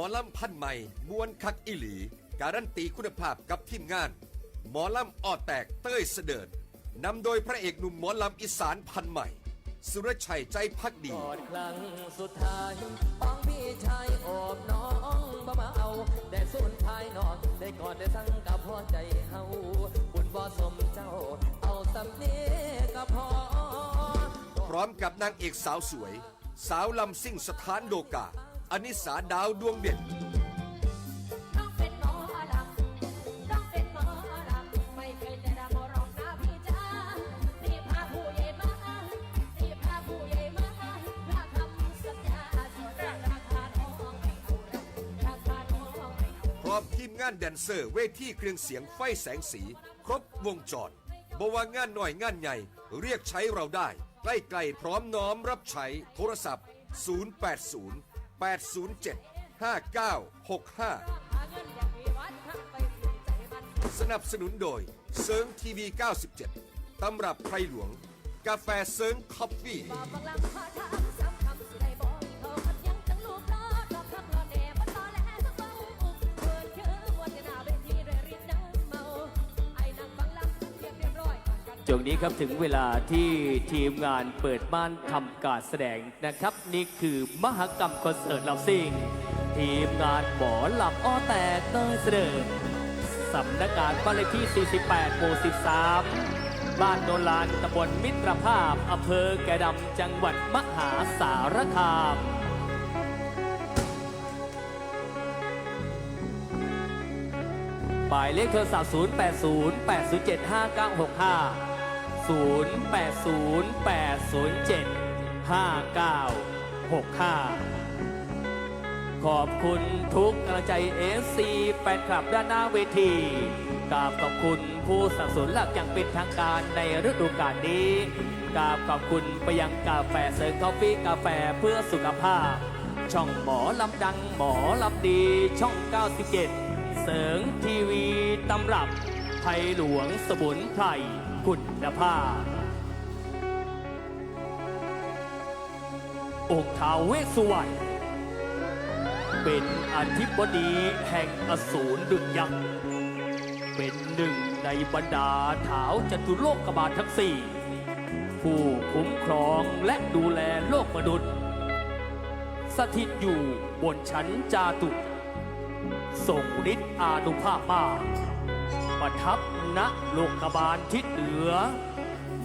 อลำพันธุ์ใหม่มวนคักอิหลี การันตีคุณภาพกับทีมงาน หมอลำอ้อแตกเต้ยเสดิร์ดนำโดยพระเอกหนุ่มหมอลำอีสานพันธุ์ใหม่ สุรชัยใจพักดีก่อนครั้งสุดท้ายป้องพี่ชายโอบน้องบ่มาเอา แต่สูญภายนอกได้กอดได้สั่งกับพ่อใจเฮาบุญบ่สมเจ้า เอาสำเนีก็พอ พร้อมกับนางเอกสาวสวย สาวลำซิ่งสถานโดกา อนิสาดาวดวงเด่น น้องเป็นหมอลำน้องเป็นหมอลำไม่เคยจะดำรองนะพี่จ้ารีบพาผู้ใหญ่มารีบพาผู้ใหญ่มาพาคำสัญญาส่วนราคาน้องไม่เอาราคาน้องไม่เอา พร้อมทีมงานแดนเซอร์เวทีเครื่องเสียงไฟแสงสี ครบวงจรบว่างานหน่อยงานใหญ่ เรียกใช้เราได้ ใกล้ๆพร้อมน้อมรับใช้โทรศัพท์ 080 807 5965หาเงินย่างมีวัดทั้งไปถึงใจมันสนับสนุนโดยเซิร์งทีวี 97 ตำรับไพรหลวง กาแฟเซิร์งคอฟฟี่ ร้อยก่อนกันช่วงนี้ครับถึงเวลาที่ทีมงานเปิดบ้านทำการแสดงนะครับ นี่คือมหกรรมคอนเสิร์ตลำซิ่ง ทีมงานหมอลำอ้อแตกเตยเสดอสำนักงานบ้านเลขที่ 48หมู่13 บ้านโนลานตำบลมิตรภาพอำเภอแกดำจังหวัดมหาสารคามหมายเลขโทรศัพท์ 080875965 0808075965 ขอบคุณทุกกำลังใจเอซีแฟนคลับด้านหน้าเวทีกราบขอบคุณผู้สนับสนุนหลักอย่างเป็นทางการในฤดูกาลนี้กราบขอบคุณไปยังกาแฟเซิร์ฟคอฟฟี่กาแฟเพื่อสุขภาพ ช่องหมอลำดังหมอลำดีช่อง 97 เสริงทีวีตำรับไทยหลวงสมุนไพร คุณภาพ องค์ท้าวเวสสุวรรณเป็นอธิบดีแห่งอสูรดึกยักษ์ เป็นหนึ่งในบรรดาถาวจตุโลกบาลทั้งสี่ ผู้คุ้มครองและดูแลโลกมนุษย์ สถิตอยู่บนชั้นจาตุทรงฤทธิ์อานุภาพมาก ประทับณโลกบาลทิศเหนือ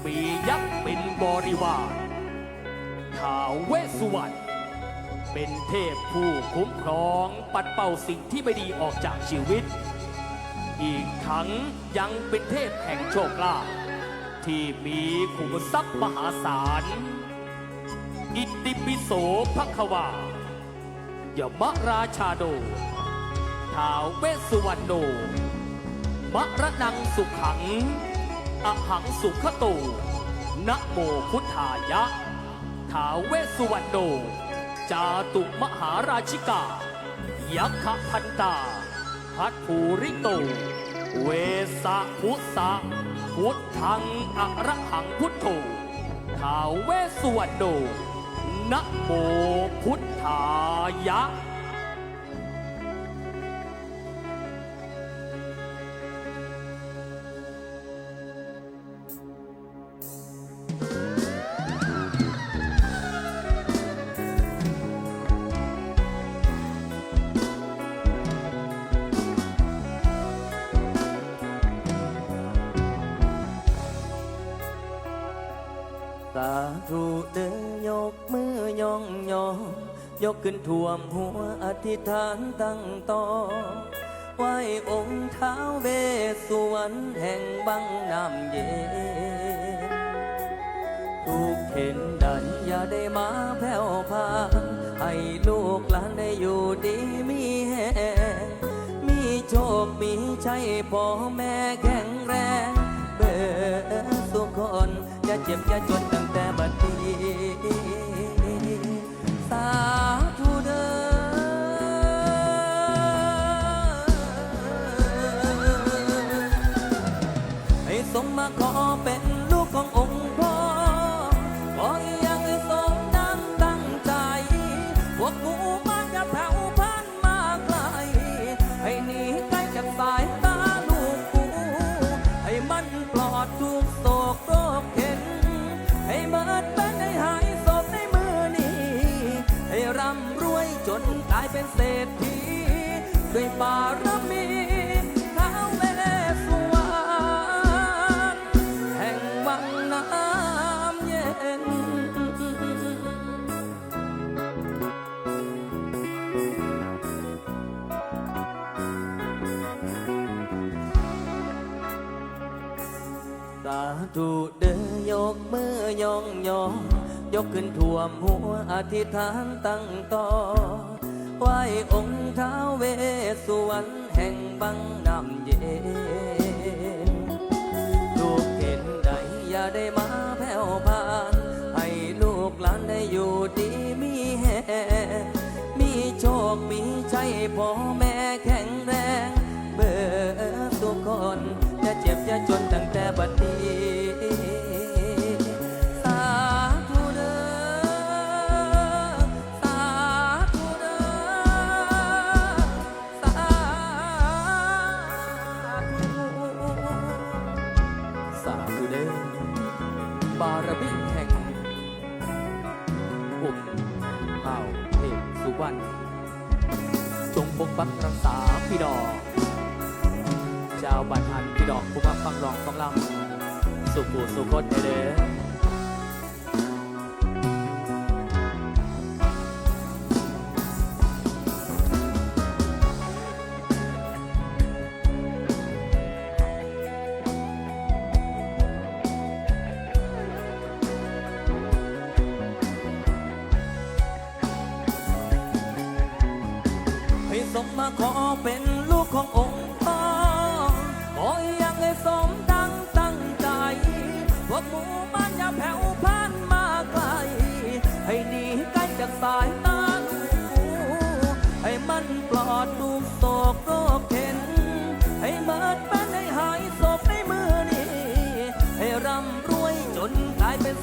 มียักษ์เป็นบริวารท้าวเวสสุวรรณเป็นเทพผู้คุ้มครองปัดเป่าสิ่งที่ไม่ดีออกจากชีวิต อีกทั้งยังเป็นเทพแห่งโชคลาภที่มีขุมทรัพย์มหาศาล อิติปิโสภควายมราชาโดท้าวเวสสุวรรณโด มระนังสุขัง อหังสุขโตนะโมพุทธายะท้าวเวสุวรรณโดจาตุมหาราชิกา ยักขพันตา พัทภูริโต เวสะพุสะพุทธังอระหังพุทโธท้าวเวสุวรรณโดนะโมพุทธายะ เด้อยกมือยองยองยกขึ้นท่วมหัวอธิษฐานตั้งต่อไหวองค์เท้าเวสสุวรรณแห่งบังน้ำเย็นทุกเห็นดันอย่าได้มาแผ่วพานให้ลูกหลานได้อยู่ดีมีแหงมีโชคมีชัยพ่อแม่แข็งแรงเบิดสุขคนอย่าเจ็บอย่าจนตั้งแต่บัด นี้ นกลายเป็นเศรษฐีด้วยบารมีท้าวแม่สวรรณแห่งวังน้ำเย็น สาธุเด้อยกมือยองยอง ยกขึ้นท่วมหัวอธิษฐานตั้งต่อไหวองค์ท้าวเวสุวรรณแห่งบังน้ำเย็นลูกเห็นใดอย่าได้มาแผ่วผ่าน ให้ลูกหลานได้อยู่ดีมีแหงมีโชคมีชัยพ่อแม่แข็งแรง เบิดทุกคนจะเจ็บจะจนตั้งแต่บัดนี้ ขูสุขคนเด้อให้สมมาขอเป็นลูกขององค์พ่อขออย่ากให้สม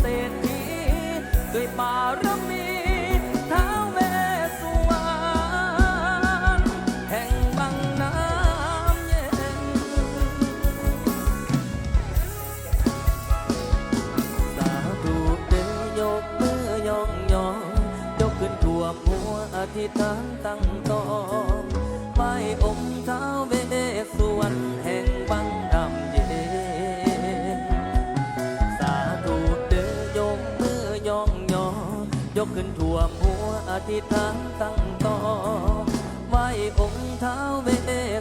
เศรษฐีด้วยบารมีท้าเวสสุวรรณแห่งบังน้ำเย็น สาธุเด้อยกมือยองยองยกขึ้นท่วมหัวอธิษฐานตั้งต่อ ยกขึ้นท่วมหัวอธิษฐานตั้งต่อไหวองค์เท้าเว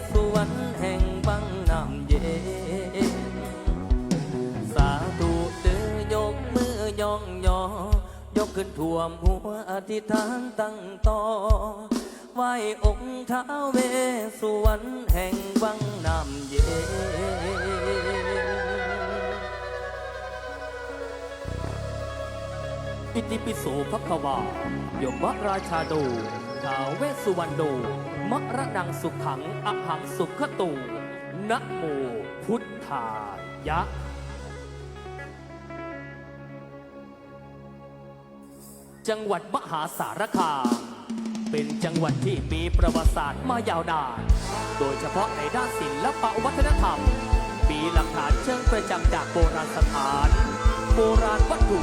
สุวรรณแห่งบังน้ำเย็น สาธุเด้อยกมือยองยอยกขึ้นท่วมหัวอธิษฐานตั้งต่อไหวองค์เท้าเวสุวรรณแห่งวังน้ำเย็น อิติปิโสภควายมวราชาโดท้าเวสุวรรณโดมะระดังสุขังอหังสุขตูนะโมพุทธายะ จังหวัดมหาสารคาม เป็นจังหวัดที่มีประวัติศาสตร์มายาวนาน โดยเฉพาะในด้านศิลปวัฒนธรรม มีหลักฐานเชิงประจักษ์จากโบราณสถาน โบราณวัตถุ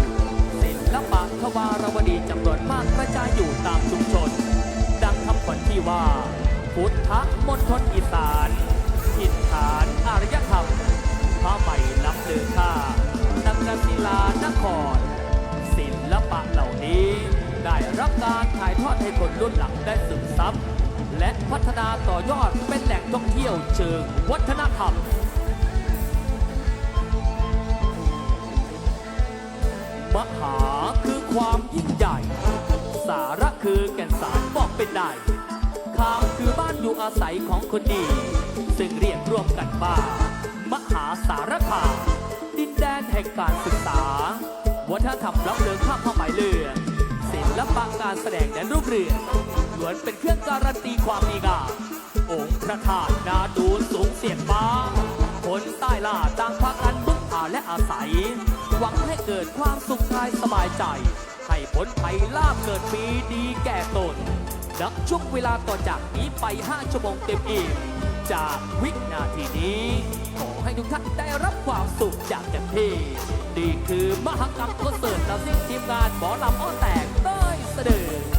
ศิลปะทวารวดีจำนวนมากกระจายอยู่ตามชุมชน ดังคำขวัญที่ว่า พุทธมณฑลอีสานอินฐานอารยธรรมผ้าใหม่ล้ำเลือค่านักศิลานคร ศิลปะเหล่านี้ ได้รับการถ่ายทอดให้คนรุ่นหลังได้ซึมซับและพัฒนาต่อยอดเป็นแหล่งท่องเที่ยวเชิงวัฒนธรรม มหาคือความยิ่งใหญ่ สาระคือแก่นสารบอกเป็นได้คามคือบ้านอยู่อาศัยของคนดี ซึ่งเรียกรวมกันว่ามหาสารคามดินแดนแห่งการศึกษา วัฒนธรรมรับเลือข้ามผ้าไหมเรือศิลปะการแสดงและรูปเรือล้วนเป็นเครื่องการันตีความมีงามองค์พระธาตุนาดูนสูงเสียงฟ้าคนใต้ล่าต่างพากันบึ และอาศัย หวังให้เกิดความสุขกายสบายใจ ให้พ้นภัยลาบเกิดปีดีแก่ตนนับช่วงเวลาต่อจากนี้ไป 5 ชั่วโมงเต็มอิ่มจากวินาทีนี้ ขอให้ทุกท่านได้รับความสุขอย่างเต็มที่นี่คือมหกรรมคอนเสิร์ตและสิ่งทีมงานหมอลำอ้อแตกได้เสด็จ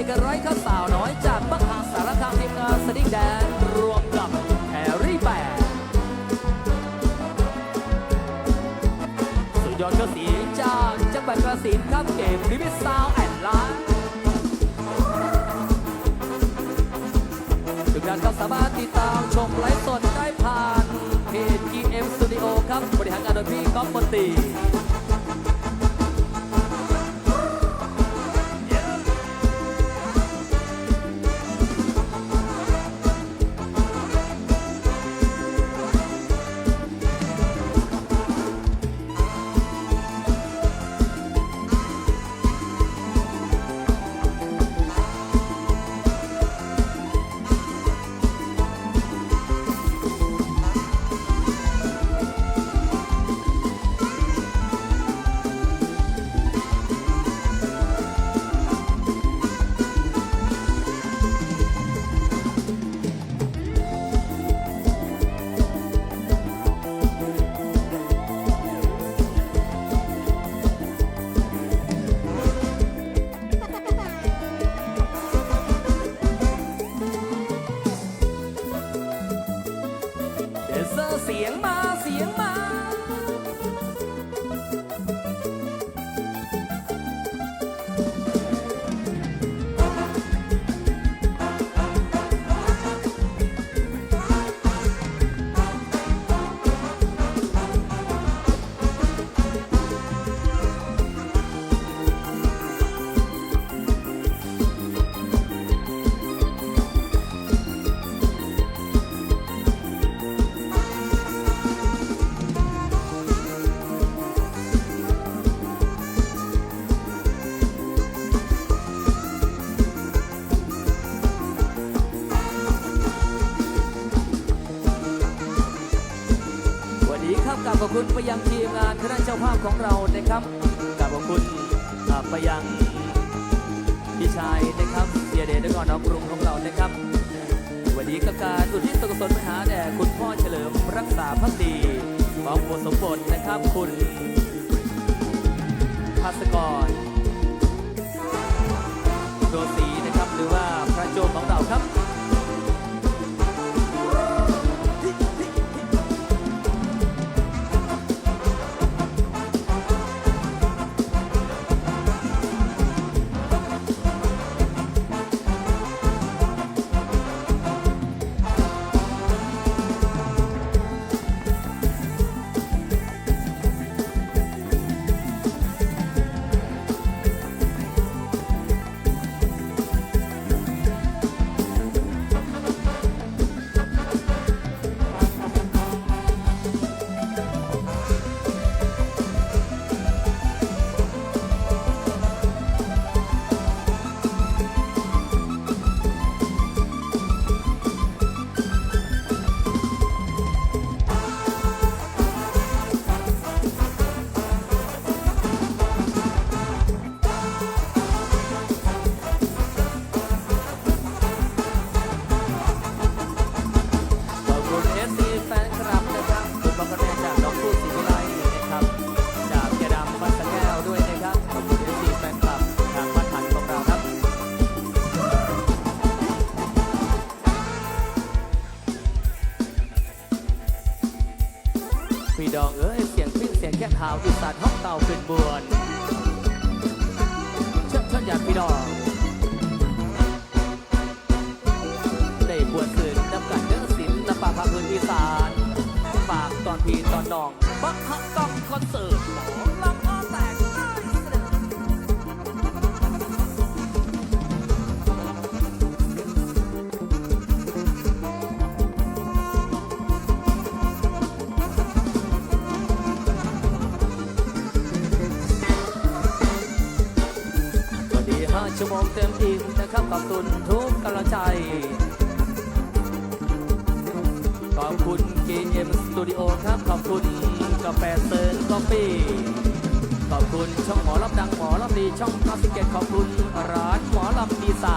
จกันไรข้าสาวน้อยจากบักหาสารคามทีมงานสดิ้งแดนรวมกับแฮร์รี่แบร์สุดยอดกระสีจากจังหวัดกระสินครับเกมลิมิตซาวแอนด์ไลน์ทุกท่านก็สามารถติดตามชมไลฟ์สดได้ผ่านเพจ GM Studio ครับ บริหารการโดยพี่ก๊อฟมนตรี พี่ชายนะครับเสียเดชและก็น้องกรุงของเรานะครับ วันนี้กับการอุทิศส่วนกุศลไปหาแด่คุณพ่อเฉลิมรักษาพักดีของบุสมบทนะครับคุณภาสกรโรสีนะครับหรือว่าพระโจมของเราครับ น้องบักฮักต้องคอนเสิร์ตหมอลำอ้อแตกได้เสด็จวันนี้ห้าชั่วโมงเต็มอิ่มนะครับขอบคุณทุกกำลังใจ ขอบคุณ KM Studio ครับ ขอบคุณ กาแฟเซิร์นกาแฟขอบคุณช่องหมอลำดังหมอลำดีช่องคาสิเกตขอบคุณร้านหมอลำดีสา